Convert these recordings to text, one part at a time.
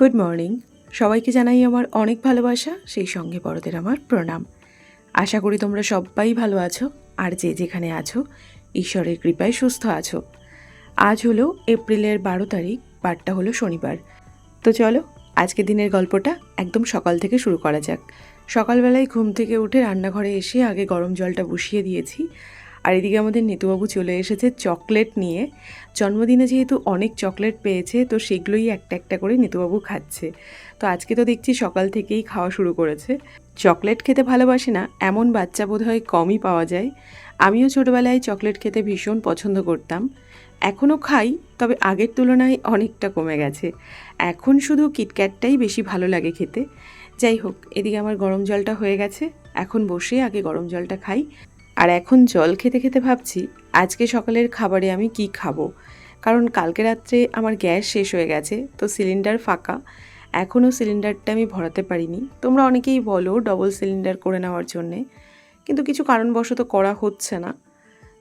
Good morning সবাইকে জানাই আমার অনেক ভালোবাসা, সেই সঙ্গে বড়দের আমার প্রণাম। আশা করি তোমরা সবাই ভালো আছো, আর যে যেখানে আছো, ঈশ্বরের কৃপায় সুস্থ আছো। আজ হলো এপ্রিলের বারো তারিখ, বারটা হলো শনিবার। তো চলো আজকে দিনের গল্পটা একদম সকাল থেকে শুরু করা যাক। সকালবেলায় ঘুম থেকে উঠে রান্নাঘরে এসে আগে গরম জলটা বসিয়ে দিয়েছি আর এদিকে আমাদের নিতুবাবু চলে এসেছে চকলেট নিয়ে। জন্মদিনে যেহেতু অনেক চকলেট পেয়েছে, তো সেগুলোই একটা একটা করে নিতুবাবু খাচ্ছে। তো আজকে তো দেখছি সকাল থেকেই খাওয়া শুরু করেছে। চকলেট খেতে ভালোবাসে না, এমন বাচ্চা বোধহয় কমই পাওয়া যায়। আমিও ছোটোবেলায় চকলেট খেতে ভীষণ পছন্দ করতাম। এখনও খাই, তবে আগের তুলনায় অনেকটা কমে গেছে। এখন শুধু কিটক্যাটটাই বেশি ভালো লাগে খেতে। যাই হোক, এদিকে আমার গরম জলটা হয়ে গেছে। এখন বসে আগে গরম জলটা খাই। আর এখন জল খেতে খেতে ভাবছি, আজকে সকালের খাবারে আমি কি খাব? কারণ কালকে রাত্রে আমার গ্যাস শেষ হয়ে গেছে, তো সিলিন্ডার ফাঁকা। এখনও সিলিন্ডারটা আমি ভরাতে পারিনি। তোমরা অনেকেই বলো ডবল সিলিন্ডার করে নেওয়ার জন্যে, কিন্তু কিছু কারণবশত করা হচ্ছে না।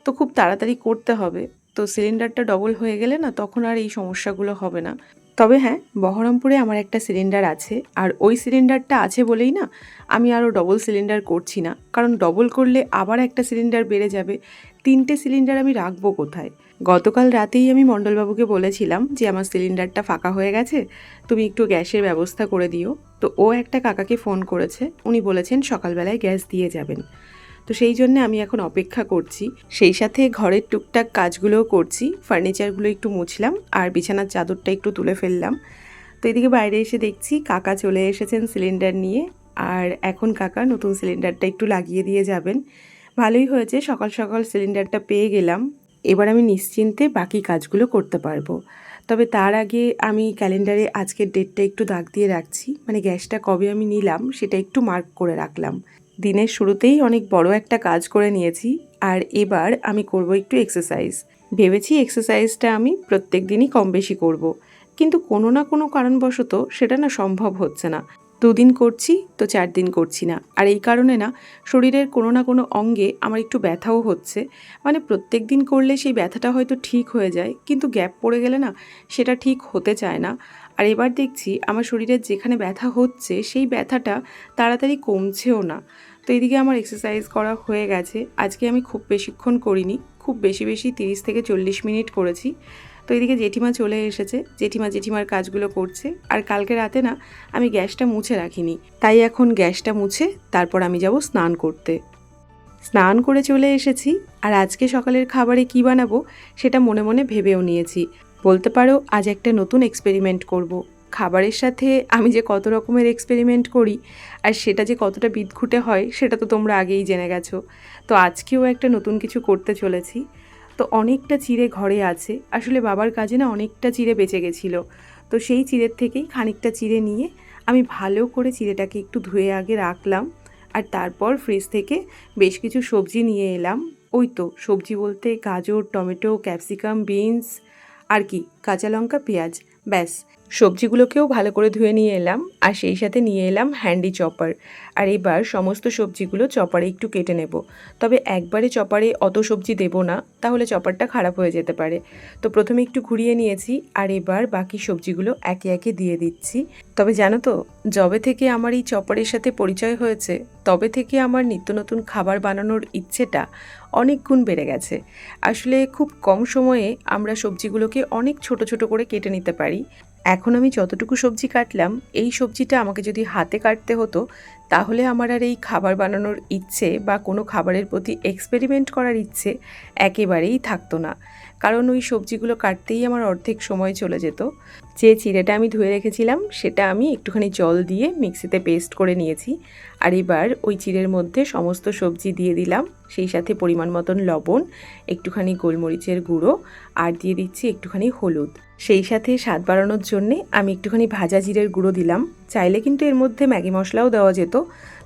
তো খুব তাড়াতাড়ি করতে হবে। তো সিলিন্ডারটা ডবল হয়ে গেলে না তখন আর এই সমস্যাগুলো হবে না। তবে হ্যাঁ বহরমপুরে আমার একটা সিলিন্ডার আছে। আর ওই সিলিন্ডারটা আছে বলেই না, আমি আরও ডবল সিলিন্ডার করছি না। কারণ ডবল করলে আবার একটা সিলিন্ডার বেড়ে যাবে। তিনটে সিলিন্ডার আমি রাখব কোথায়? গতকাল রাতেই আমি মণ্ডলবাবুকে বলেছিলাম যে, আমার সিলিন্ডারটা ফাঁকা হয়ে গেছে, তুমি একটু গ্যাসের ব্যবস্থা করে দিও। তো ও একটা কাকাকে ফোন করেছে। উনি বলেছেন, সকালবেলায় গ্যাস দিয়ে যাবেন। তো সেই জন্য আমি এখন অপেক্ষা করছি। সেই সাথে ঘরের টুকটাক কাজগুলোও করছি। ফার্নিচারগুলো একটু মুছলাম, আর বিছানার চাদরটা একটু তুলে ফেললাম। তো এদিকে বাইরে এসে দেখছি কাকা চলে এসেছেন সিলিন্ডার নিয়ে, আর এখন কাকা নতুন সিলিন্ডারটা একটু লাগিয়ে দিয়ে যাবেন। ভালোই হয়েছে, সকাল সকাল সিলিন্ডারটা পেয়ে গেলাম। এবার আমি নিশ্চিন্তে বাকি কাজগুলো করতে পারব। তবে তার আগে আমি ক্যালেন্ডারে আজকের ডেটটা একটু দাগ দিয়ে রাখছি। মানে গ্যাসটা কবে আমি নিলাম সেটা একটু মার্ক করে রাখলাম। দিনের শুরুতেই অনেক বড় একটা কাজ করে নিয়েছি, আর এবার আমি করব একটু এক্সারসাইজ ভেবেছি এক্সারসাইজটা আমি প্রত্যেক দিনই কম বেশি করব। কিন্তু কোনো না কোনো কারণবশত সেটা না সম্ভব হচ্ছে না। দুদিন করছি তো চার দিন করছি না, আর এই কারণে না শরীরের কোনো না কোনো অঙ্গে আমার একটু ব্যথাও হচ্ছে। মানে প্রত্যেক দিন করলে সেই ব্যথাটা হয়তো ঠিক হয়ে যায়, কিন্তু গ্যাপ পড়ে গেলে না সেটা ঠিক হতে চায় না। আর এবার দেখছি আমার শরীরের যেখানে ব্যথা হচ্ছে সেই ব্যথাটা তাড়াতাড়ি কমছেও না। তো এদিকে আমার এক্সারসাইজ করা হয়ে গেছে। আজকে আমি খুব বেশিক্ষণ করিনি, খুব বেশি বেশি তিরিশ থেকে চল্লিশ মিনিট করেছি। তো এদিকে জেঠিমা চলে এসেছে, জেঠিমা জেঠিমার কাজগুলো করছে। আর কালকে রাতে না, আমি গ্যাসটা মুছে রাখিনি। তাই এখন গ্যাসটা মুছে, তারপর আমি যাব স্নান করতে। স্নান করে চলে এসেছি, আর আজকে সকালের খাবারে কি বানাবো, সেটা মনে মনে ভেবেও নিয়েছি। বলতে পারো, আজ একটা নতুন এক্সপেরিমেন্ট করব। খাবারের সাথে আমি যে কত রকমের এক্সপেরিমেন্ট করি আর সেটা যে কতটা বিদঘুটে হয়, সেটা তো তোমরা আগেই জেনে গেছো। তো আজকেও একটা নতুন কিছু করতে চলেছি। তো অনেকটা চিড়ে ঘরে আছে। আসলে বাবার কাজে না অনেকটা চিড়ে বেঁচে গেছিল। তো সেই চিড়ের থেকেই খানিকটা চিড়ে নিয়ে আমি ভালো করে চিড়েটাকে একটু ধুয়ে আগে রাখলাম আর তারপর ফ্রিজ থেকে বেশ কিছু সবজি নিয়ে এলাম। ওই তো সবজি বলতে গাজর, টমেটো ক্যাপসিকাম বিনস আর কি, কাঁচা লঙ্কা, পেঁয়াজ, ব্যাস। সবজিগুলোকেও ভালো করে ধুয়ে নিয়ে এলাম, আর সেই সাথে নিয়ে এলাম হ্যান্ডি চপার। আর এবার সমস্ত সবজিগুলো চপারে একটু কেটে নেব। তবে একবারে চপারে অত সবজি দেব না, তাহলে চপারটা খারাপ হয়ে যেতে পারে। তো প্রথমে একটু ঘুরিয়ে নিয়েছি, আর এবার বাকি সবজিগুলো একে একে দিয়ে দিচ্ছি। তবে জানো তো, যবে থেকে আমার এই চপারের সাথে পরিচয় হয়েছে, তবে থেকে আমার নিত্য নতুন খাবার বানানোর ইচ্ছেটা অনেক গুণ বেড়ে গেছে। আসলে খুব কম সময়ে আমরা সবজিগুলোকে অনেক ছোট ছোট করে কেটে নিতে পারি। এখন আমি যতটুকু সবজি কাটলাম এই সবজিটা আমাকে যদি হাতে কাটতে হতো তাহলে আমার আর এই খাবার বানানোর ইচ্ছে বা কোনো খাবারের প্রতি এক্সপেরিমেন্ট করার ইচ্ছে একেবারেই থাকতো না। কারণ ওই সবজিগুলো কাটতেই আমার অর্ধেক সময় চলে যেত। যে চিড়েটা আমি ধুয়ে রেখেছিলাম, সেটা আমি একটুখানি জল দিয়ে মিক্সিতে পেস্ট করে নিয়েছি। আর এবার ওই চিড়ের মধ্যে সমস্ত সবজি দিয়ে দিলাম। সেই সাথে পরিমাণ মতন লবণ, একটুখানি গোলমরিচের গুঁড়ো আর দিয়ে দিচ্ছি একটুখানি হলুদ। সেই সাথে স্বাদ বাড়ানোর জন্যে আমি একটুখানি ভাজা জিরের গুঁড়ো দিলাম। চাইলে কিন্তু এর মধ্যে ম্যাগি মশলাও দেওয়া যেত।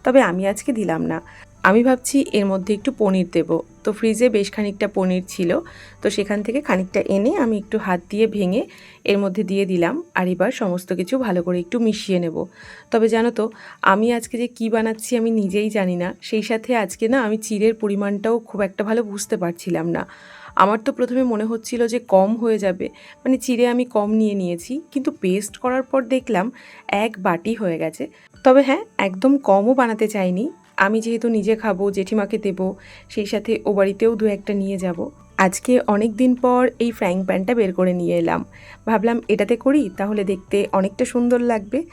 তবে আমি আজকে দিলাম না। আমি ভাবছি এর মধ্যে একটু পনির দেব। তো ফ্রিজে বেশ খানিকটা পনির ছিল। তো সেখান থেকে খানিকটা এনে আমি একটু হাত দিয়ে ভেঙে এর মধ্যে দিয়ে দিলাম। আর এবার সমস্ত কিছু ভালো করে একটু মিশিয়ে নেব। তবে জানো তো, আমি আজকে যে কি বানাচ্ছি আমি নিজেই জানি না। সেই সাথে আজকে না আমি চিড়ের পরিমাণটাও খুব একটা ভালো বুঝতে পারছিলাম না। আমার তো প্রথমে মনে হচ্ছিল যে কম হয়ে যাবে। মানে চিড়ে আমি কম নিয়ে নিয়েছি। কিন্তু পেস্ট করার পর দেখলাম এক বাটি হয়ে গেছে। তবে হ্যাঁ একদম কমও বানাতে চাইনি। আমি যেহেতু নিজে খাব, জেঠিমাকে দেবো, সেই সাথে ও বাড়িতেও দু একটা নিয়ে যাব। আজকে অনেক দিন পর এই ফ্রাইং প্যানটা বের করে নিয়ে এলাম। ভাবলাম এটাতে করি, তাহলে দেখতে অনেকটা সুন্দর লাগবে।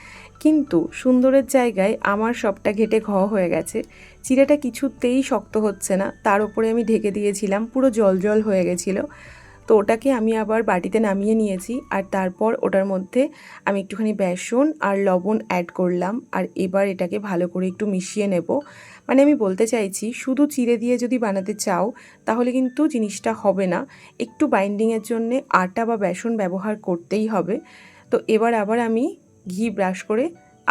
কিন্তু সুন্দরের জায়গায় আমার সবটা ঘেটে ঘ হয়ে গেছে। চিড়েটা কিছুতেই শক্ত হচ্ছে না। তার উপরে আমি ঢেকে দিয়েছিলাম, পুরো জল জল হয়ে গেছিল। তো ওটাকে আমি আবার বাটিতে নামিয়ে নিয়েছি আর তারপর ওটার মধ্যে আমি একটুখানি বেসন আর লবণ অ্যাড করলাম আর এবার এটাকে ভালো করে একটু মিশিয়ে নেব। মানে আমি বলতে চাইছি, শুধু চিড়ে দিয়ে যদি বানাতে চাও তাহলে কিন্তু জিনিসটা হবে না। একটু বাইন্ডিংয়ের জন্যে আটা বা বেসন ব্যবহার করতেই হবে। তো এবার আবার আমি ঘি ব্রাশ করে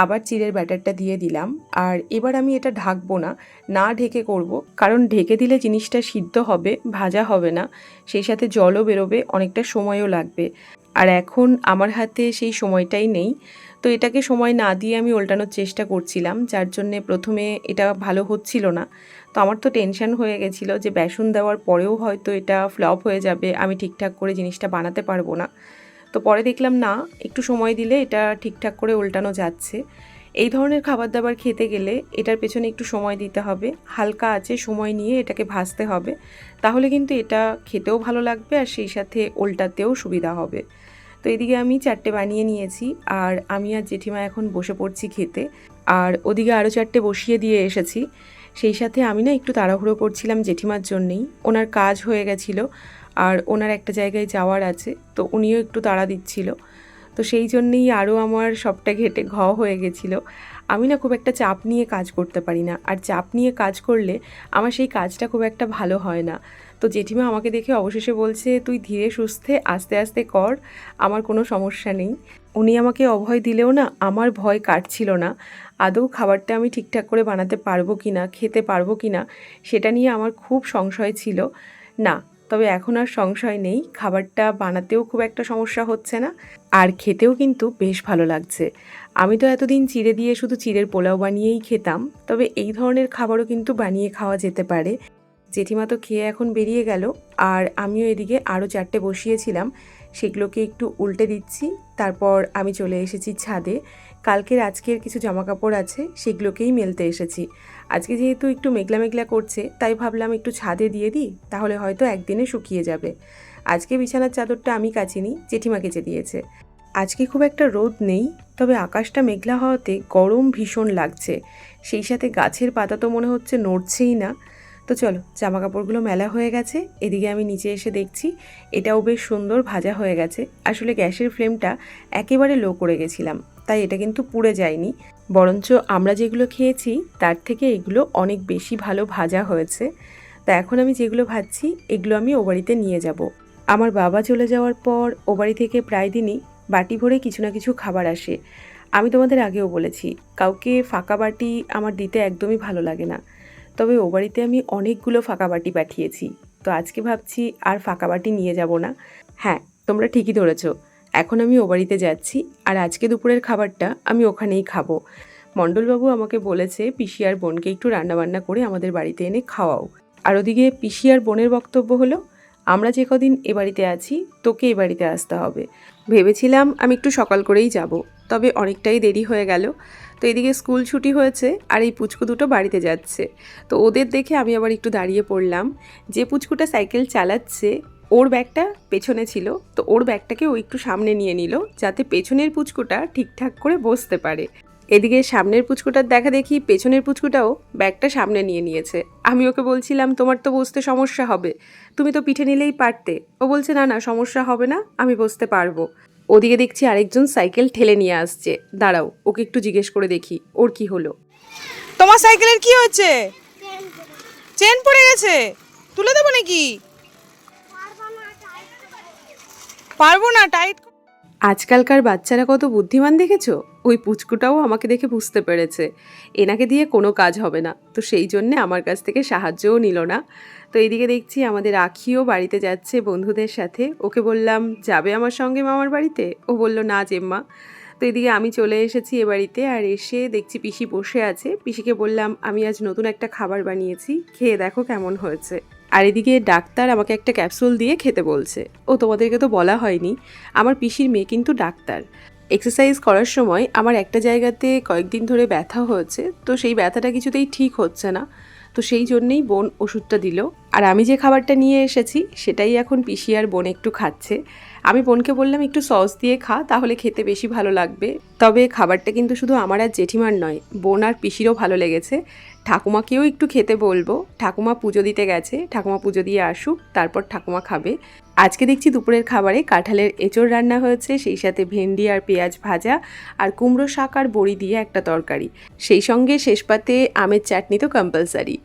আবার চিড়ের ব্যাটারটা দিয়ে দিলাম। আর এবার আমি এটা ঢাকবো না না ঢেকে করব। কারণ ঢেকে দিলে জিনিসটা সিদ্ধ হবে, ভাজা হবে না। সেই সাথে জলও বেরোবে, অনেকটা সময়ও লাগবে। আর এখন আমার হাতে সেই সময়টাই নেই। তো এটাকে সময় না দিয়ে আমি উল্টানোর চেষ্টা করছিলাম, যার জন্যে প্রথমে এটা ভালো হচ্ছিল না। তো আমার তো টেনশন হয়ে গেছিল যে বেসন দেওয়ার পরেও হয়তো এটা ফ্লপ হয়ে যাবে, আমি ঠিকঠাক করে জিনিসটা বানাতে পারব না। তো পরে দেখলাম না, একটু সময় দিলে এটা ঠিকঠাক করে উল্টানো যাচ্ছে। এই ধরনের খাবার দাবার খেতে গেলে এটার পেছনে একটু সময় দিতে হবে, হালকা আছে সময় নিয়ে এটাকে ভাজতে হবে। তাহলে কিন্তু এটা খেতেও ভালো লাগবে আর সেই সাথে উল্টাতেও সুবিধা হবে। তো এদিকে আমি চারটে বানিয়ে নিয়েছি আর আমি আর জেঠিমা এখন বসে পড়ছি খেতে। আর ওদিকে আরও চারটে বসিয়ে দিয়ে এসেছি। সেই সাথে আমি না একটু তাড়াহুড়ো করছিলাম জেঠিমার জন্যেই। ওনার কাজ হয়ে গেছিল। আর ওনার একটা জায়গায় যাওয়ার আছে, তো উনিও একটু তাড়া দিচ্ছিল। তো সেই জন্যেই আরও আমার সবটা ঘেটে ঘ হয়ে গেছিল। আমি না খুব একটা চাপ নিয়ে কাজ করতে পারি না, আর চাপ নিয়ে কাজ করলে আমার সেই কাজটা খুব একটা ভালো হয় না। তো জেঠিমা আমাকে দেখে অবশেষে বলছে, তুই ধীরে সুস্থে আস্তে আস্তে কর, আমার কোনো সমস্যা নেই। উনি আমাকে অভয় দিলেও না আমার ভয় কাটছিল না, আদৌ খাবারটা আমি ঠিকঠাক করে বানাতে পারব কি না খেতে পারব কি না সেটা নিয়ে আমার খুব সংশয় ছিল। না তবে এখন আর সংশয় নেই। খাবারটা বানাতেও খুব একটা সমস্যা হচ্ছে না। আর খেতেও কিন্তু বেশ ভালো লাগছে। আমি তো এতদিন চিড়ে দিয়ে শুধু চিড়ের পোলাও বানিয়েই খেতাম। তবে এই ধরনের খাবারও কিন্তু বানিয়ে খাওয়া যেতে পারে। জেঠিমা তো খেয়ে এখন বেরিয়ে গেল। আর আমিও এদিকে আরও চারটে বসিয়েছিলাম। সেগুলোকে একটু উল্টে দিচ্ছি। তারপর আমি চলে এসেছি ছাদে। কালকের আজকের কিছু জামাকাপড় আছে, সেগুলোকেই মেলতে এসেছি। আজকে যেহেতু একটু মেঘলা মেঘলা করছে, তাই ভাবলাম একটু ছাদে দিয়ে দিই, তাহলে হয়তো একদিনে শুকিয়ে যাবে। আজকে বিছানার চাদরটা আমি কাচিনি, জেঠিমা কেচে দিয়েছে। আজকে খুব একটা রোদ নেই, তবে আকাশটা মেঘলা হওয়াতে গরম ভীষণ লাগছে। সেই সাথে গাছের পাতা তো মনে হচ্ছে নড়ছেই না। তো চলো জামা কাপড়গুলো মেলা হয়ে গেছে, এদিকে আমি নিচে এসে দেখছি, এটাও বেশ সুন্দর ভাজা হয়ে গেছে। আসলে গ্যাসের ফ্লেমটা একেবারে লো করে গেছিলাম, তাই এটা কিন্তু পুড়ে যায়নি। বরঞ্চ আমরা যেগুলো খেয়েছি, তার থেকে এগুলো অনেক বেশি ভালো ভাজা হয়েছে। তা এখন আমি যেগুলো ভাজছি, এগুলো আমি ও বাড়িতে নিয়ে যাব। আমার বাবা চলে যাওয়ার পর ও বাড়ি থেকে প্রায় দিনই বাটি ভরে কিছু না কিছু খাবার আসে। আমি তোমাদের আগেও বলেছি, কাউকে ফাঁকা বাটি আমার দিতে একদমই ভালো লাগে না। তবে ও বাড়িতে আমি অনেকগুলো ফাঁকা বাটি পাঠিয়েছি। তো আজকে ভাবছি আর ফাঁকা বাটি নিয়ে যাব না। হ্যাঁ তোমরা ঠিকই ধরেছ। এখন আমি ও বাড়িতে যাচ্ছি আর আজকে দুপুরের খাবারটা আমি ওখানেই খাব। মণ্ডলবাবু আমাকে বলেছে, পিসি আর বোনকে একটু রান্নাবান্না করে আমাদের বাড়িতে এনে খাওয়াও। আর ওদিকে পিসি আর বোনের বক্তব্য হলো, আমরা যে কদিন এ বাড়িতে আছি, তোকে এ বাড়িতে আসতে হবে। ভেবেছিলাম আমি একটু সকাল করেই যাব, তবে অনেকটাই দেরি হয়ে গেল। তো এদিকে স্কুল ছুটি হয়েছে, আর এই পুচকু দুটো বাড়িতে যাচ্ছে। তো ওদের দেখে আমি আবার একটু দাঁড়িয়ে পড়লাম। যে পুচকুটা সাইকেল চালাচ্ছে, ওর ব্যাগটা পেছনে ছিল। তো ওর ব্যাগটাকে ও একটু সামনে নিয়ে নিল, যাতে পেছনের পুচকুটা ঠিকঠাক করে বসতে পারে। এদিকে সামনের পুচকুটার দেখা দেখি পেছনের পুচকুটাও ব্যাগটা সামনে নিয়ে নিয়েছে। আমি ওকে বলছিলাম, তোমার তো বসতে সমস্যা হবে। তুমি তো পিঠে নিলেই পারতে। ও বলছে, না না, সমস্যা হবে না, আমি বসতে পারব। ওদিকে দেখছি আরেকজন সাইকেল ঠেলে নিয়ে আসছে। দাঁড়াও, ওকে একটু জিজ্ঞেস করে দেখি, ওর কি হলো? তোমার সাইকেলের কি হচ্ছে চেন পড়ে গেছে। তুলে দেবো নাকি? পারব না, টাইট আজকালকার বাচ্চারা কত বুদ্ধিমান দেখেছ? ওই পুচকুটাও আমাকে দেখে বুঝতে পেরেছে। এনাকে দিয়ে কোনো কাজ হবে না। তো সেই জন্যে আমার কাছ থেকে সাহায্যও নিল না। তো এইদিকে দেখছি আমাদের আখিও বাড়িতে যাচ্ছে বন্ধুদের সাথে। ওকে বললাম, যাবে আমার সঙ্গে মামার বাড়িতে? ও বলল, না জেম্মা। তো এদিকে আমি চলে এসেছি এ বাড়িতে আর এসে দেখছি পিসি বসে আছে। পিসিকে বললাম, আমি আজ নতুন একটা খাবার বানিয়েছি। খেয়ে দেখো কেমন হয়েছে। আর এদিকে ডাক্তার আমাকে একটা ক্যাপসুল দিয়ে খেতে বলছে। ও তোমাদেরকে তো বলা হয়নি। আমার পিসির মেয়ে কিন্তু ডাক্তার। এক্সারসাইজ করার সময় আমার একটা জায়গাতে কয়েকদিন ধরে ব্যথা হয়েছে, তো সেই ব্যথাটা কিছুতেই ঠিক হচ্ছে না। তো সেই জন্যেই বোন ওষুধটা দিল। আর আমি যে খাবারটা নিয়ে এসেছি, সেটাই এখন পিসি আর বোন একটু খাচ্ছে। আমি বোনকে বললাম, একটু সস দিয়ে খা, তাহলে খেতে বেশি ভালো লাগবে। তবে খাবারটা কিন্তু শুধু আমার আর জেঠিমার নয়, বোন আর পিসিরও ভালো লেগেছে। ঠাকুমাকেও একটু খেতে বলব। ঠাকুমা পুজো দিতে গেছে। ঠাকুমা পুজো দিয়ে আসুক, তারপর ঠাকুমা খাবে। আজকে দেখছি দুপুরের খাবারে কাঁঠালের এঁচড় রান্না হয়েছে, সেই সাথে ভেন্ডি আর পেঁয়াজ ভাজা আর কুমড়ো শাক আর বড়ি দিয়ে একটা তরকারি। সেই সঙ্গে শেষ পাতে আমের চাটনি তো কম্পালসারি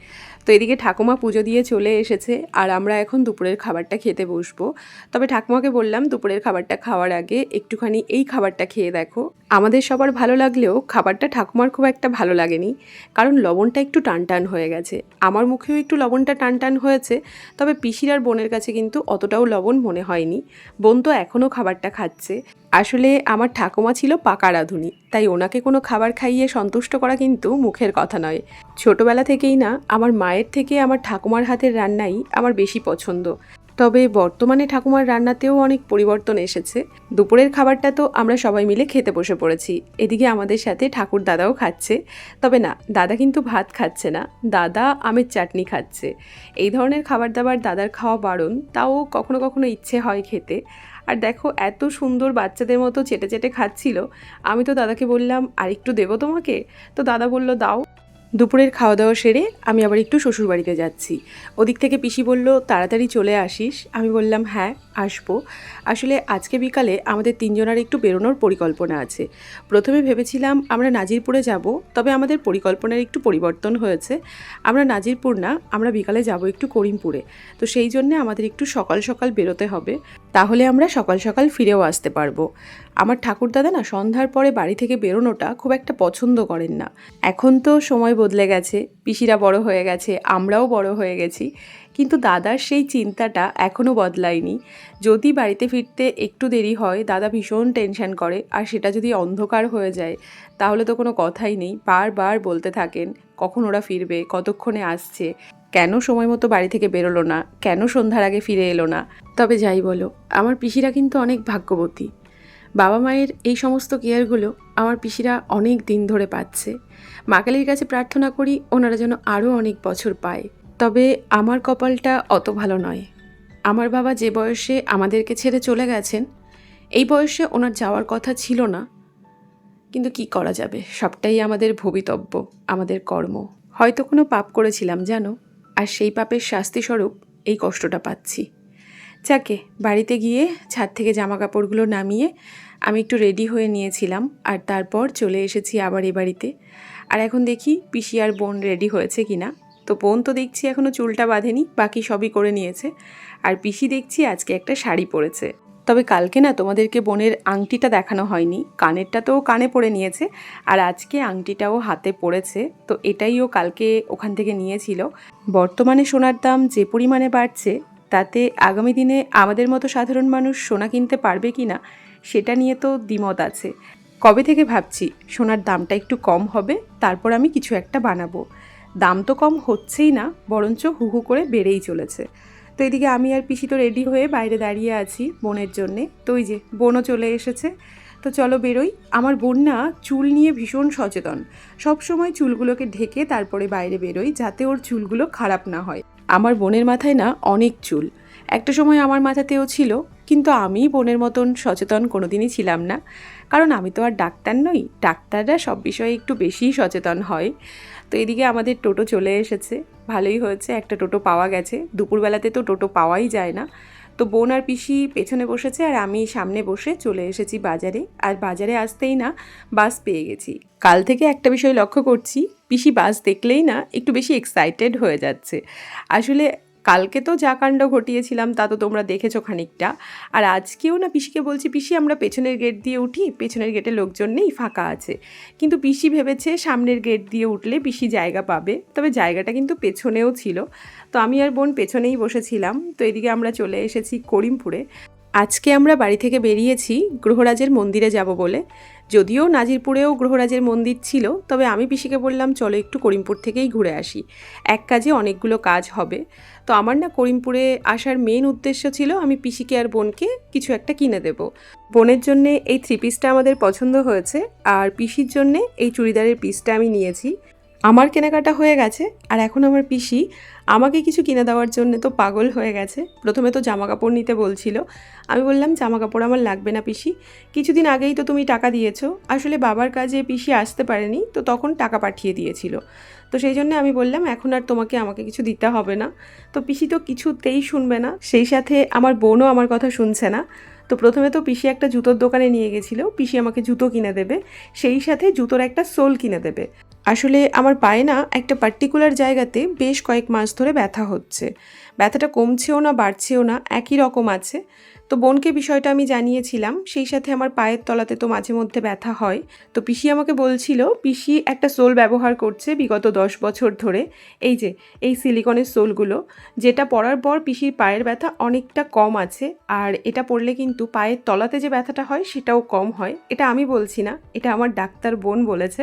তো এদিকে ঠাকুমা পুজো দিয়ে চলে এসেছে আর আমরা এখন দুপুরের খাবারটা খেতে বসবো। তবে ঠাকুমাকে বললাম দুপুরের খাবারটা খাওয়ার আগে একটুখানি এই খাবারটা খেয়ে দেখো। আমাদের সবার ভালো লাগলেও খাবারটা ঠাকুমার খুব একটা ভালো লাগেনি, কারণ লবণটা একটু টান টান হয়ে গেছে। আমার মুখেও একটু লবণটা টান টান হয়েছে, তবে পিসির আর বোনের কাছে কিন্তু অতটাও লবণ মনে হয়নি। বোন তো এখনও খাবারটা খাচ্ছে। আসলে আমার ঠাকুমা ছিল পাকা রাঁধুনি তাই ওনাকে কোনো খাবার খাইয়ে সন্তুষ্ট করা কিন্তু মুখের কথা নয়। ছোটবেলা থেকেই না, আমার মায়ের থেকে আমার ঠাকুমার হাতের রান্নাই আমার বেশি পছন্দ। তবে বর্তমানে ঠাকুমার রান্নাতেও অনেক পরিবর্তন এসেছে। দুপুরের খাবারটা তো আমরা সবাই মিলে খেতে বসে পড়েছি। এদিকে আমাদের সাথে ঠাকুর দাদাও খাচ্ছে। তবে না, দাদা কিন্তু ভাত খাচ্ছে না, দাদা আমের চাটনি খাচ্ছে। এই ধরনের খাবার দাবার দাদার খাওয়া বারণ, তাও কখনো কখনো ইচ্ছে হয় খেতে। আর দেখো, এত সুন্দর বাচ্চাদের মতো চেটে চেটে খাচ্ছিল। আমি তো দাদাকে বললাম, আর একটু দেবো তোমাকে? তো দাদা বলল, দাও। দুপুরের খাওয়া দাওয়া সেরে আমি আবার একটু শ্বশুরবাড়িতে যাচ্ছি। ওদিক থেকে পিসি বলল, তাড়াতাড়ি চলে আসিস। আমি বললাম হ্যাঁ আসব। আসলে আজকে বিকালে আমাদের তিনজনের একটু বেরোনোর পরিকল্পনা আছে। প্রথমে ভেবেছিলাম আমরা নাজিরপুরে যাব, তবে আমাদের পরিকল্পনার একটু পরিবর্তন হয়েছে। আমরা নাজিরপুর না, আমরা বিকালে যাব একটু করিমপুরে। তো সেই জন্যে আমাদের একটু সকাল সকাল বেরোতে হবে। তাহলে আমরা সকাল সকাল ফিরেও আসতে পারব। আমার ঠাকুরদাদা না সন্ধ্যার পরে বাড়ি থেকে বেরোনোটা খুব একটা পছন্দ করেন না। এখন তো সময় বদলে গেছে, পিসিরা বড় হয়ে গেছে, আমরাও বড় হয়ে গেছি। কিন্তু দাদার সেই চিন্তাটা এখনও বদলায়নি। যদি বাড়িতে ফিরতে একটু দেরি হয়, দাদা ভীষণ টেনশন করে, আর সেটা যদি অন্ধকার হয়ে যায়, তাহলে তো কোনো কথাই নেই। বারবার বলতে থাকেন, কখন ওরা ফিরবে? কতক্ষণে আসছে? কেন সময় মতো বাড়ি থেকে বেরোলো না? কেন সন্ধ্যার আগে ফিরে এলো না? তবে যাই বলো, আমার পিসিরা কিন্তু অনেক ভাগ্যবতী। বাবা মায়ের এই সমস্ত কেয়ারগুলো আমার পিসিরা অনেক দিন ধরে পাচ্ছে। মাকালির কাছে প্রার্থনা করি ওনারা যেন আরও অনেক বছর পায়। তবে আমার কপালটা অত ভালো নয়। আমার বাবা যে বয়সে আমাদেরকে ছেড়ে চলে গেছেন, এই বয়সে ওনার যাওয়ার কথা ছিল না। কিন্তু কি করা যাবে? সবটাই আমাদের ভবিতব্য, আমাদের কর্ম। হয়তো কোনো পাপ করেছিলাম, জানো? আর সেই পাপের শাস্তিস্বরূপ এই কষ্টটা পাচ্ছি। যাকে বাড়িতে গিয়ে ছাদ থেকে জামা কাপড়গুলো নামিয়ে আমি একটু রেডি হয়ে নিয়েছিলাম আর তারপর চলে এসেছি আবার এ বাড়িতে। আর এখন দেখি পিসি আর বোন রেডি হয়েছে কিনা। তো বোন তো দেখছি এখনও চুলটা বাঁধেনি, বাকি সবই করে নিয়েছে। আর পিসি দেখছি আজকে একটা শাড়ি পরেছে। তবে কালকে না তোমাদেরকে বোনের আংটিটা দেখানো হয়নি, কানেরটা তো কানে পরে নিয়েছে। আর আজকে আংটিটাও হাতে পড়েছে তো এটাই ও কালকে ওখান থেকে নিয়েছিল। বর্তমানে সোনার দাম যে পরিমাণে বাড়ছে তাতে আগামী দিনে আমাদের মতো সাধারণ মানুষ সোনা কিনতে পারবে কি না, সেটা নিয়ে তো দ্বিমত আছে। কবে থেকে ভাবছি, সোনার দামটা একটু কম হবে, তারপর আমি কিছু একটা বানাবো। দাম তো কম হচ্ছেই না, বরঞ্চ হু হু করে বেড়েই চলেছে। তো এদিকে আমি আর পিসি তো রেডি হয়ে বাইরে দাঁড়িয়ে আছি বোনের জন্যে। তো ওই যে, বোনও চলে এসেছে। তো চলো বেরোই। আমার বোন না চুল নিয়ে ভীষণ সচেতন। সব সময় চুলগুলোকে ঢেকে তারপরে বাইরে বেরোই, যাতে ওর চুলগুলো খারাপ না হয়। আমার বোনের মাথায় না অনেক চুল। একটা সময় আমার মাথাতেও ছিল, কিন্তু আমি বোনের মতন সচেতন কোনো দিনই ছিলাম না। কারণ আমি তো আর ডাক্তার নই, ডাক্তাররা সব বিষয়ে একটু বেশিই সচেতন হয়। তো এদিকে আমাদের টোটো চলে এসেছে। ভালোই হয়েছে, একটা টোটো পাওয়া গেছে। দুপুরবেলাতে তো টোটো পাওয়াই যায় না। তো বোন আর পিসি পেছনে বসেছে আর আমি সামনে বসে চলে এসেছি বাজারে। আর বাজারে আসতেই না বাস পেয়ে গেছি। কাল থেকে একটা বিষয় লক্ষ্য করছি, পিসি বাস দেখলেই না একটু বেশি এক্সাইটেড হয়ে যাচ্ছে। আসলে কালকে তো যা কাণ্ড ঘটিয়েছিলাম, তা তো তোমরা দেখেছ খানিকটা। আর আজকেও না পিসিকে বলছি, পিসি, আমরা পেছনের গেট দিয়ে উঠি, পেছনের গেটে লোকজন নেই, ফাঁকা আছে। কিন্তু পিসি ভেবেছে সামনের গেট দিয়ে উঠলে পিসি জায়গা পাবে, তবে জায়গাটা কিন্তু পেছনেও ছিল। তো আমি আর বোন পেছনেই বসেছিলাম। তো এদিকে আমরা চলে এসেছি করিমপুরে। আজকে আমরা বাড়ি থেকে বেরিয়েছি গ্রহরাজের মন্দিরে যাব বলে। যদিও নাজিরপুরেও গ্রহরাজের মন্দির ছিল, তবে আমি পিসিকে বললাম, চলো একটু করিমপুর থেকেই ঘুরে আসি। এক কাজে অনেকগুলো কাজ হবে। তো আমার না করিমপুরে আসার মেন উদ্দেশ্য ছিল, আমি পিসিকে আর বোনকে কিছু একটা কিনে দেব। বোনের জন্যে এই থ্রি পিসটা আমাদের পছন্দ হয়েছে, আর পিসির জন্যে এই চুড়িদারের পিসটা আমি নিয়েছি। আমার কেনাকাটা হয়ে গেছে, আর এখন আমার পিসি আমাকে কিছু কিনে দেওয়ার জন্য তো পাগল হয়ে গেছে। প্রথমে তো জামা কাপড় নিতে বলছিল। আমি বললাম জামা কাপড় আমার লাগবে না পিসি। কিছুদিন আগেই তো তুমি টাকা দিয়েছ। আসলে বাবার কাজে পিসি আসতে পারেনি, তো তখন টাকা পাঠিয়ে দিয়েছিল। তো সেই জন্য আমি বললাম, এখন আর তোমাকে, আমাকে কিছু দিতে হবে না। তো পিসি তো কিছুতেই শুনবে না। সেই সাথে আমার বোনও আমার কথা শুনছে না। তো প্রথমে তো পিসি একটা জুতোর দোকানে নিয়ে গেছিল। পিসি আমাকে জুতো কিনে দেবে, সেই সাথে জুতোর একটা সোল কিনে দেবে। আসলে আমার পায়ে না একটা পার্টিকুলার জায়গাতে বেশ কয়েক মাস ধরে ব্যথা হচ্ছে। ব্যথাটা কমছেও না, বাড়ছেও না, একই রকম আছে। তো বোনকে বিষয়টা আমি জানিয়েছিলাম, সেই সাথে আমার পায়ের তলাতে তো মাঝে মধ্যে ব্যথা হয়। তো পিসি আমাকে বলছিল, পিসি একটা সোল ব্যবহার করছে বিগত দশ বছর ধরে। এই যে, এই সিলিকনের সোলগুলো, যেটা পরার পর পিসির পায়ের ব্যথা অনেকটা কম আছে, আর এটা পড়লে কিন্তু পায়ের তলাতে যে ব্যথাটা হয় সেটাও কম হয়। এটা আমি বলছি না, এটা আমার ডাক্তার বোন বলেছে।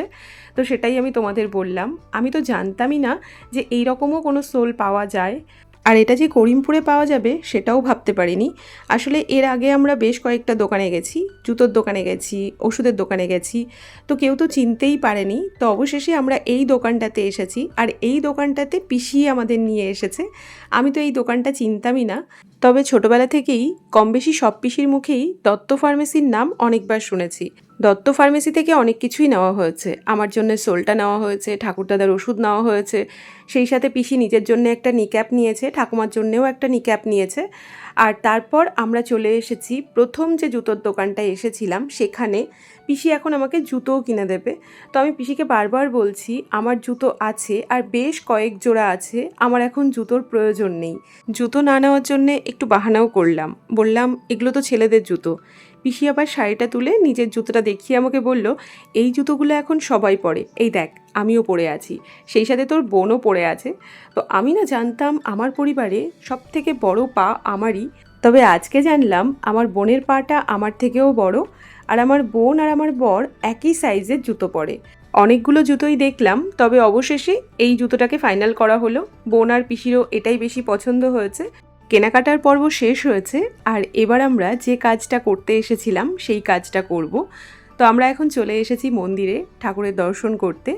তো সেটাই আমি তোমাদের বললাম। আমি তো জানতামই না যে এই রকমও কোনো সোল পাওয়া যায়। আর এটা যে করিমপুরে পাওয়া যাবে সেটাও ভাবতে পারিনি। আসলে এর আগে আমরা বেশ কয়েকটা দোকানে গেছি, জুতোর দোকানে গেছি, ওষুধের দোকানে গেছি। তো কেউ তো চিনতেই পারেনি, তো অবশেষে আমরা এই দোকানটাতে এসেছি আর এই দোকানটাতে পিসিয়ে আমাদের নিয়ে এসেছে। আমি তো এই দোকানটা চিনতামই না। তবে ছোটবেলা থেকেই কম বেশি সব পিসির মুখেই দত্ত ফার্মেসির নাম অনেকবার শুনেছি। দত্ত ফার্মেসি থেকে অনেক কিছুই নেওয়া হয়েছে। আমার জন্য সোলটা নেওয়া হয়েছে, ঠাকুরদাদার ওষুধ নেওয়া হয়েছে, সেই সাথে পিসি নিজের জন্য একটা নিক্যাপ নিয়েছে, ঠাকুমার জন্যেও একটা নিক্যাপ নিয়েছে। আর তারপর আমরা চলে এসেছি, প্রথম যে জুতোর দোকানটায় এসেছিলাম, সেখানে পিসি এখন আমাকে জুতোও কিনে দেবে। তো আমি পিসিকে বারবার বলছি, আমার জুতো আছে আর বেশ কয়েক জোড়া আছে, আমার এখন জুতোর প্রয়োজন নেই। জুতো না নেওয়ার জন্যে একটু বাহানাও করলাম। বললাম, এগুলো তো ছেলেদের জুতো। পিসি আবার শাড়িটা তুলে নিজের জুতোটা দেখিয়ে আমাকে বলল, এই জুতোগুলো এখন সবাই পরে। এই দেখ, আমিও পরে আছি। সেই সাথে তোর বোনও পরে আছে। তো আমি না জানতাম আমার পরিবারে সব থেকে বড় পা আমারই। তবে আজকে জানলাম আমার বোনের পাটা আমার থেকেও বড় আর আমার বোন আর আমার বর একই সাইজের জুতো পরে। অনেকগুলো জুতোই দেখলাম, তবে অবশেষে এই জুতোটাকে ফাইনাল করা হলো। বোন আর পিসিরও এটাই বেশি পছন্দ হয়েছে। কেনাকাটার পর্ব শেষ হয়েছে, আর এবার আমরা যে কাজটা করতে এসেছিলাম সেই কাজটা করব। তো আমরা এখন চলে এসেছি মন্দিরে ঠাকুরের দর্শন করতে।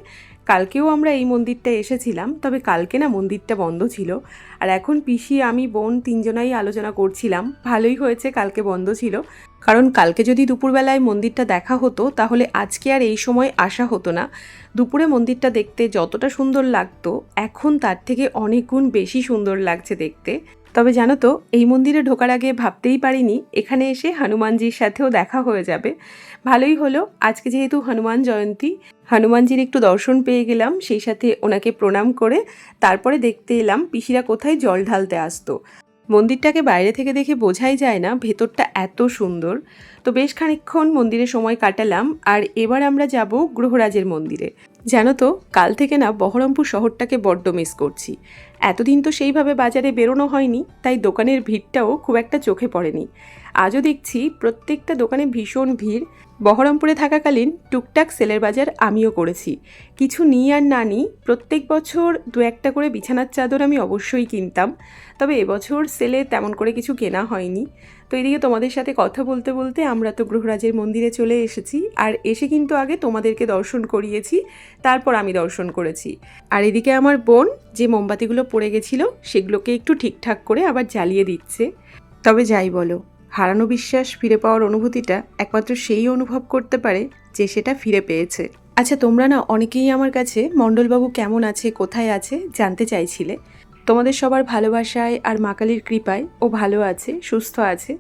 কালকেও আমরা এই মন্দিরটা এসেছিলাম, তবে কালকে না মন্দিরটা বন্ধ ছিল। আর এখন পিসি, আমি, বোন তিনজনাই আলোচনা করছিলাম, ভালোই হয়েছে কালকে বন্ধ ছিল। কারণ কালকে যদি দুপুরবেলায় মন্দিরটা দেখা হতো, তাহলে আজকে আর এই সময় আসা হতো না। দুপুরে মন্দিরটা দেখতে যতটা সুন্দর লাগতো, এখন তার থেকে অনেক গুণ বেশি সুন্দর লাগছে দেখতে। তবে জানো তো, এই মন্দিরে ঢোকার আগে ভাবতেই পারিনি, এখানে এসে হনুমানজির সাথেও দেখা হয়ে যাবে। ভালোই হলো, আজকে যেহেতু হনুমান জয়ন্তী, হনুমানজির একটু দর্শন পেয়ে গেলাম, সেই সাথে ওনাকে প্রণাম করে তারপরে দেখতে এলাম পিসিরা কোথায় জল ঢালতে আসতো। মন্দিরটাকে বাইরে থেকে দেখে বোঝাই যায় না, ভেতরটা এত সুন্দর। তো বেশ খানিকক্ষণ মন্দিরে সময় কাটালাম, আর এবার আমরা যাব গ্রহরাজের মন্দিরে। জানো তো, কাল থেকে না বহরমপুর শহরটাকে বড্ড মিস করছি। এতদিন তো সেইভাবে বাজারে বেরোনো হয়নি, তাই দোকানের ভিড়টাও খুব একটা চোখে পড়েনি। আজও দেখছি প্রত্যেকটা দোকানে ভীষণ ভিড় বহরমপুরে থাকাকালীন টুকটাক সেলের বাজার আমিও করেছি। কিছু নিই আর না নিই প্রত্যেক বছর দু একটা করে বিছানার চাদর আমি অবশ্যই কিনতাম। তবে এবছর সেলে তেমন করে কিছু কেনা হয়নি। তো এদিকে তোমাদের সাথে কথা বলতে বলতে আমরা তো গ্রহরাজের মন্দিরে চলে এসেছি। আর এসে কিন্তু আগে তোমাদেরকে দর্শন করিয়েছি, তারপর আমি দর্শন করেছি। আর এদিকে আমার বোন, যে মোমবাতিগুলো পড়ে গেছিল, সেগুলোকে একটু ঠিকঠাক করে আবার জ্বালিয়ে দিচ্ছে। তবে যাই বলো হারানো বিশ্বাস ফিরে পাওয়ার অনুভূতিটা একমাত্র সেই অনুভব করতে পারে যে সেটা ফিরে পেয়েছে। আচ্ছা তোমরা না অনেকেই আমার কাছে, মণ্ডলবাবু কেমন আছে, কোথায় আছে, জানতে চাইছিলে। তোমাদের সবার ভালোবাসায় আর মাকালির কৃপায় ও ভালো আছে, সুস্থ আছে।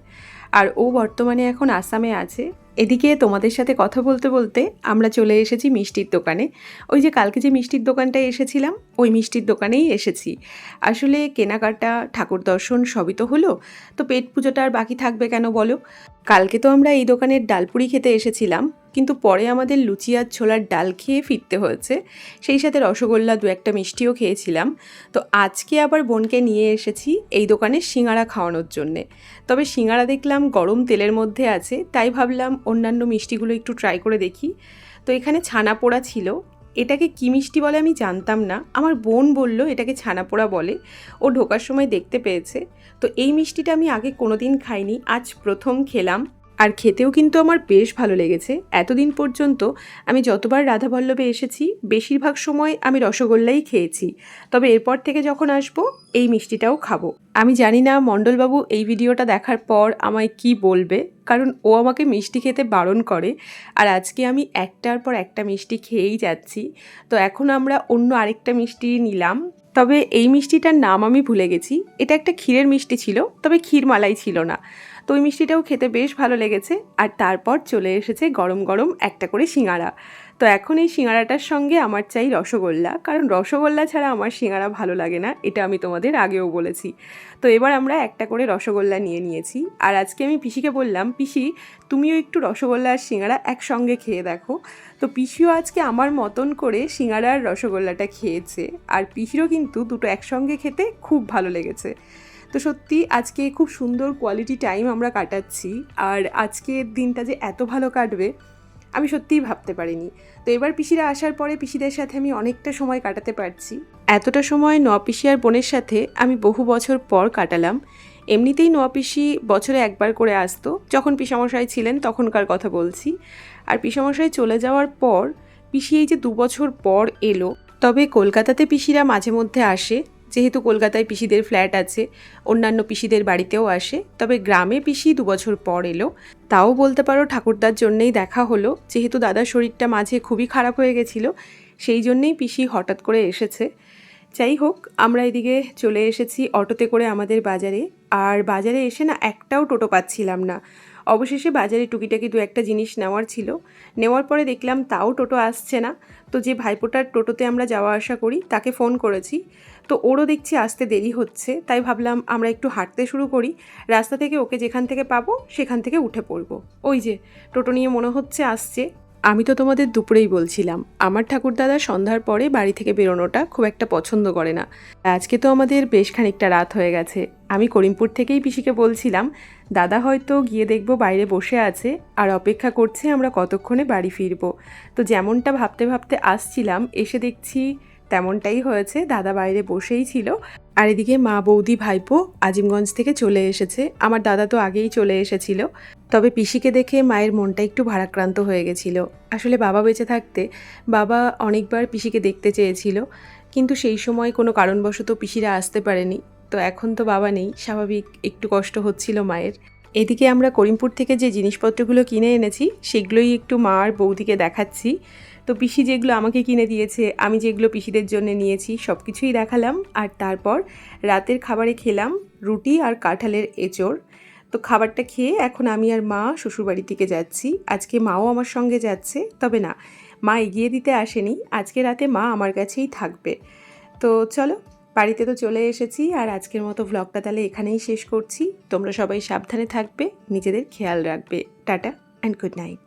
আর ও বর্তমানে এখন আসামে আছে। এদিকে তোমাদের সাথে কথা বলতে বলতে আমরা চলে এসেছি মিষ্টির দোকানে। ওই যে কালকে যে মিষ্টির দোকানটায় এসেছিলাম, ওই মিষ্টির দোকানেই এসেছি। আসলে কেনাকাটা, ঠাকুর দর্শন সবই তো হলো। তো পেট পুজোটা আর বাকি থাকবে কেন বলো? কালকে তো আমরা এই দোকানের ডালপুরি খেতে এসেছিলাম, কিন্তু পরে আমাদের লুচি আর ছোলার ডাল খেয়ে ফিরতে হয়েছে। সেই সাথে রসগোল্লা দু একটা মিষ্টিও খেয়েছিলাম। তো আজকে আবার বোনকে নিয়ে এসেছি এই দোকানে সিঙ্গারা খাওয়ানোর জন্যে। তবে সিঙ্গারা দেখলাম গরম তেলের মধ্যে আছে, তাই ভাবলাম অন্যান্য মিষ্টিগুলো একটু ট্রাই করে দেখি। তো এখানে ছানা পোড়া ছিল এটাকে কি মিষ্টি বলে আমি জানতাম না। আমার বোন বলল, এটাকে ছানাপোড়া বলে। ও ঢোকার সময় দেখতে পেয়েছে। তো এই মিষ্টিটা আমি আগে কোনোদিন খাইনি। আজ প্রথম খেলাম। আর খেতেও কিন্তু আমার বেশ ভালো লেগেছে। এতদিন পর্যন্ত আমি যতবার রাধাবল্লভে এসেছি, বেশিরভাগ সময় আমি রসগোল্লাই খেয়েছি। তবে এরপর থেকে যখন আসব, এই মিষ্টিটাও খাব। আমি জানি না মণ্ডলবাবু এই ভিডিওটা দেখার পর আমায় কি বলবে, কারণ ও আমাকে মিষ্টি খেতে বারণ করে। আর আজকে আমি একটার পর একটা মিষ্টি খেয়েই যাচ্ছি। তো এখন আমরা অন্য আরেকটা মিষ্টি নিলাম। তবে এই মিষ্টিটার নাম আমি ভুলে গেছি। এটা একটা ক্ষীরের মিষ্টি ছিল, তবে ক্ষীর মালাই ছিল না। ওই মিষ্টিটাও খেতে বেশ ভালো লেগেছে। আর তারপর চলে এসেছে গরম গরম একটা করে সিঙাড়া তো এখন এই সিঙ্গারাটার সঙ্গে আমার চাই রসগোল্লা। কারণ রসগোল্লা ছাড়া আমার সিঙ্গারা ভালো লাগে না, এটা আমি তোমাদের আগেও বলেছি। তো এবার আমরা একটা করে রসগোল্লা নিয়ে নিয়েছি। আর আজকে আমি পিসিকে বললাম, পিসি, তুমিও একটু রসগোল্লা আর সিঙাড়া একসঙ্গে খেয়ে দেখো। তো পিসিও আজকে আমার মতন করে সিঙ্গারা আর রসগোল্লাটা খেয়েছে। আর পিসিরও কিন্তু দুটো একসঙ্গে খেতে খুব ভালো লেগেছে। তো সত্যি আজকে খুব সুন্দর কোয়ালিটি টাইম আমরা কাটাচ্ছি। আর আজকের দিনটা যে এত ভালো কাটবে, আমি সত্যিই ভাবতে পারিনি। তো এবার পিসিরা আসার পরে পিসিদের সাথে আমি অনেকটা সময় কাটাতে পারছি। এতটা সময় ন পিসি আর বোনের সাথে আমি বহু বছর পর কাটালাম। এমনিতেই নোয়া পিসি বছরে একবার করে আসতো। যখন পিসামশাই ছিলেন তখনকার কথা বলছি। আর পিসামশাই চলে যাওয়ার পর পিসি এই যে দু বছর পর এলো, তবে কলকাতাতে পিসিরা মাঝে মধ্যে আসে। যেহেতু কলকাতায় পিসিদের ফ্ল্যাট আছে, অন্যান্য পিসিদের বাড়িতেও আসে, তবে গ্রামে পিসি দু বছর পর এলো। তাও বলতে পারো ঠাকুরদার জন্যেই দেখা হলো, যেহেতু দাদার শরীরটা মাঝে খুবই খারাপ হয়ে গেছিল, সেই জন্যেই পিসি হঠাৎ করে এসেছে। যাই হোক, আমরা এদিকে চলে এসেছি অটোতে করে আমাদের বাজারে, আর বাজারে এসে না একটাও টোটো পাচ্ছিলাম না। অবশেষে বাজারে টুকিটাকি দু একটা জিনিস নেওয়ার ছিল। নেওয়ার পরে দেখলাম তাও টোটো আসছে না। তো যে ভাইপোটার টোটোতে আমরা যাওয়া আসা করি, তাকে ফোন করেছি। তো ওরও দেখছি আসতে দেরি হচ্ছে, তাই ভাবলাম আমরা একটু হাঁটতে শুরু করি। রাস্তা থেকে ওকে যেখান থেকে পাবো, সেখান থেকে উঠে পড়ব। ওই যে, টোটো নিয়ে মনে হচ্ছে আসছে। আমি তো তোমাদের দুপুরেই বলছিলাম, আমার ঠাকুরদাদা সন্ধ্যার পরে বাড়ি থেকে বেরোনোটা খুব একটা পছন্দ করে না। আজকে তো আমাদের বেশ খানিকটা রাত হয়ে গেছে। আমি করিমপুর থেকেই পিসিকে বলছিলাম, দাদা হয়তো গিয়ে দেখব বাইরে বসে আছে, আর অপেক্ষা করছে আমরা কতক্ষণে বাড়ি ফিরবো। তো যেমনটা ভাবতে ভাবতে আসছিলাম, এসে দেখছি তেমনটাই হয়েছে, দাদা বাইরে বসেই ছিল। আর এদিকে মা বৌদি ভাইপো আজিমগঞ্জ থেকে চলে এসেছে। আমার দাদা তো আগেই চলে এসেছিল। তবে পিসিকে দেখে মায়ের মনটা একটু ভারাক্রান্ত হয়ে গেছিল। আসলে বাবা বেঁচে থাকতে বাবা অনেকবার পিসিকে দেখতে চেয়েছিল। কিন্তু সেই সময় কোনো কারণবশত পিসিরা আসতে পারেনি। তো এখন তো বাবা নেই, স্বাভাবিক একটু কষ্ট হচ্ছিল মায়ের। এদিকে আমরা করিমপুর থেকে যে জিনিসপত্রগুলো কিনে এনেছি, সেগুলোই একটু মা আর বৌদিকে দেখাচ্ছি। তো পিসি যেগুলো আমাকে কিনে দিয়েছে, আমি যেগুলো পিসিদের জন্য নিয়েছি সব কিছুই দেখালাম। আর তারপর রাতের খাবারে খেলাম রুটি আর কাঁঠালের এঁচড়। তো খাবারটা খেয়ে এখন আমি আর মা শ্বশুরবাড়ি থেকে যাচ্ছি। আজকে মাও আমার সঙ্গে যাচ্ছে। তবে না, মা এগিয়ে দিতে আসেনি। আজকে রাতে মা আমার কাছেই থাকবে। তো চলো, বাড়িতে তো চলে এসেছি। আর আজকের মতো ভ্লগটা তাহলে এখানেই শেষ করছি। তোমরা সবাই সাবধানে থাকবে, নিজেদের খেয়াল রাখবে। Tata and good night